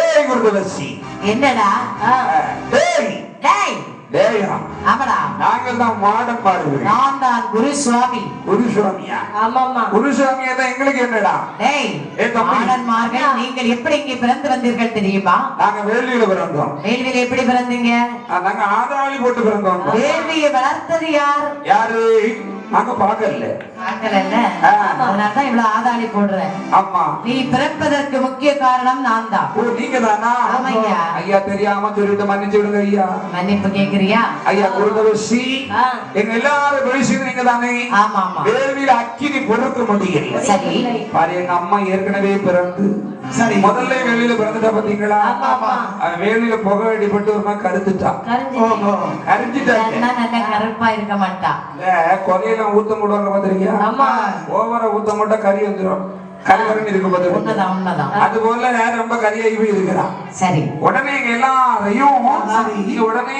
டேய் குருகவசி என்னடா? டேய் டேய். நாங்கள் தான் மாடம் பாடுகிறோம். நான் தான் குரு சுவாமி குருசுவாமியா? ஆமாமா குருசுவாமியா தான் எங்களுக்கு என்னடா? டேய். மாடன்மார்கள் நீங்கள் எப்படி இங்கே பிறந்து வந்தீர்கள் தெரியுமா? நாங்க வேள்வியில பிறந்தோம். வேள்வியில் எப்படி பிறந்தீங்க? நாங்க ஆதாளி போட்டு பிறந்தோம். வேள்வியை வளர்த்தது யார்? யாரு? நாங்க பாக்கல. அதனாலதான் இவ்வளவு ஆதாளி போடுறேன். ஆமா. நீ பிறப்பதற்கு முக்கிய காரணம் நான் தான் நீங்க தானா. ஐயா தெரியாம சொல்லிட்டு மன்னிச்சு விடுங்க ஐயா. மன்னிப்பு கேக்குறியா ஐயா குருதவசி. எங்க எல்லாரும் பேசி நீங்க தானே ஆமா ஆமா. அக்கினி பொறுக்க முடியல சரி. பாரு எங்க அம்மா ஏற்கனவே பிறந்து சரி. முதல்ல வெளியில பிறந்துட்டா பாத்தீங்களா வேலியில புகை அடிபட்டு ஒரு மாதிரி கருத்துட்டான் கரைஞ்சி கரிஞ்சிட்டாங்க இல்லைன்னா நல்ல கருப்பா இருக்க மாட்டா. இல்ல கொலையெல்லாம் ஊத்த முடுவாங்க பாத்திருக்கியா ஆமா. ஓவரா ஊத்த முட்டா கறி வந்துரும். கறி கறன்னு இருக்கு பாத்துருக்கீங்க உண்மைதான் அது போல ரொம்ப கரியாகி போய் இருக்கிறான் சரி. உடனே எங்க எல்லாரையும் உடனே